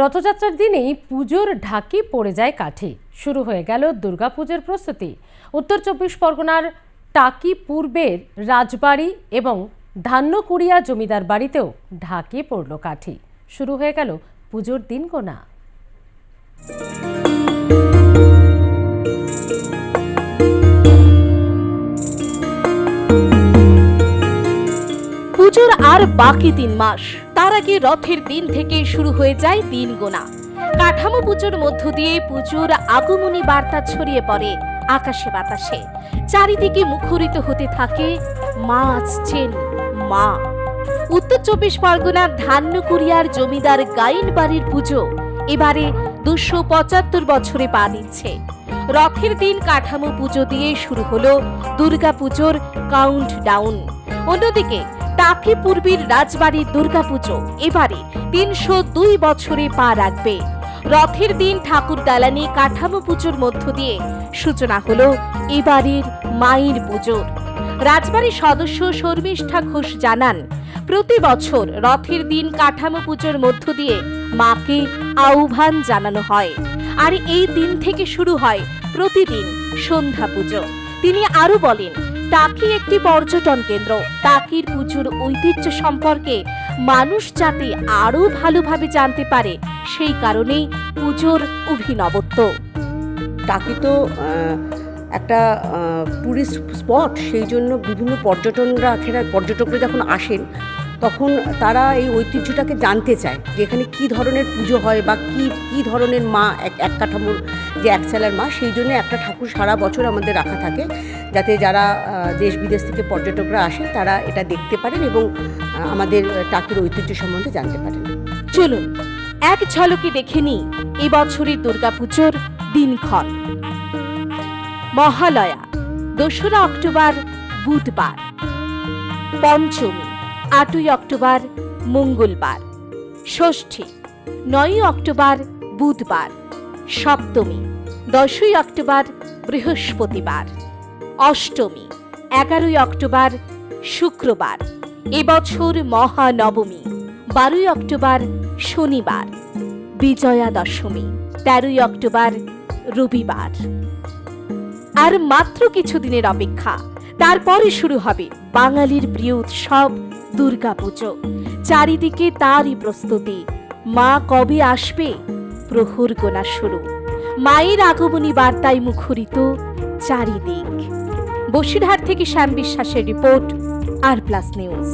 রথযাত্রার দিনেই পুজোর ঢাকি পড়ে যায় কাঠি। শুরু হয়ে গেল দুর্গাপুজোর প্রস্তুতি। উত্তর চব্বিশ পরগনার টাকি পূর্বের রাজবাড়ি এবং ধান্যকুড়িয়া জমিদার বাড়িতেও ঢাকি পড়ল কাঠি। শুরু হয়ে গেল পুজোর দিন গোনা পুজোর আর বাকি তিন মাস। তার আগে রথের দিন থেকে শুরু হয়ে যায় দিন গোনা। কাঠামো পুজোর মধ্য দিয়ে পুজোর আগমনী বার্তা ছড়িয়ে পড়ে আকাশে বাতাসে। চারিদিকে মুখরিত হতে থাকে মা আসছেন মা। উত্তর চব্বিশ পরগনার ধান্যকুড়িয়ার জমিদার গাইন বাড়ির পুজো এবারে দুশো পঁচাত্তর বছরে পা দিচ্ছে। রথের দিন কাঠামো পুজো দিয়ে শুরু হলো দুর্গা পুজোর কাউন্ট ডাউন অন্যদিকে টাকি পূর্বীর রাজবাড়ির দুর্গাপুজো, এবারে তিনশো দুই বছরে পা রাখবে। রথের দিন ঠাকুর দালানি কাঠামো পুজোর মধ্য দিয়ে সূচনা হলো এবারের মায়ের পুজোর। রাজবাড়ির সদস্য শর্মিষ্ঠা ঘোষ জানান, প্রতি বছর রথের দিন কাঠামো পুজোর মধ্য দিয়ে মাকে আহ্বান জানানো হয়। আর এই দিন থেকে শুরু হয় প্রতিদিন সন্ধ্যা পুজো। তিনি আরও বলেন টাকি একটি পর্যটন কেন্দ্র। টাকির পুজোর ঐতিহ্য সম্পর্কে মানুষ যাতে আরও ভালোভাবে জানতে পারে, সেই কারণেই পুজোর অভিনবত্ব। টাকি তো একটা ট্যুরিস্ট স্পট সেই জন্য বিভিন্ন পর্যটনরা, এখানে পর্যটকরা যখন আসেন তখন তারা এই ঐতিহ্যটাকে জানতে চায় যে এখানে কী ধরনের পুজো হয় বা কী কী ধরনের মা এক এক কাঠামোর যে এক একচালার মা, সেই জন্য একটা ঠাকুর সারা বছর আমাদের রাখা থাকে যাতে যারা দেশ বিদেশ থেকে পর্যটকরা আসে তারা এটা দেখতে পারেন এবং আমাদের টাকির ঐতিহ্য সম্বন্ধে জানতে পারেন। চলুন, এক ঝলকে দেখে নিই এবছরের দুর্গাপুজোর দিনক্ষণ। মহালয়া, দোসরা অক্টোবর, বুধবার। পঞ্চমী আটই অক্টোবর, মঙ্গলবার। ষষ্ঠী, নয়ই অক্টোবর, বুধবার। সপ্তমী, দশই অক্টোবর, বৃহস্পতিবার। অষ্টমী, এগারোই অক্টোবর, শুক্রবার। এবছর মহানবমী, বারোই অক্টোবর, শনিবার। বিজয়া দশমী তেরোই অক্টোবর, রবিবার। আর মাত্র কিছুদিনের অপেক্ষা তারপরে শুরু হবে বাঙালির প্রিয় উৎসব, দুর্গাপুজো। চারিদিকে তারই প্রস্তুতি। মা কবে আসবে? প্রহর গোনা শুরু। মায়ের আগমনী বার্তায় মুখরিত চারিদিক। বসিরহাট থেকে শ্যাম বিশ্বাসের রিপোর্ট, আর প্লাস নিউজ।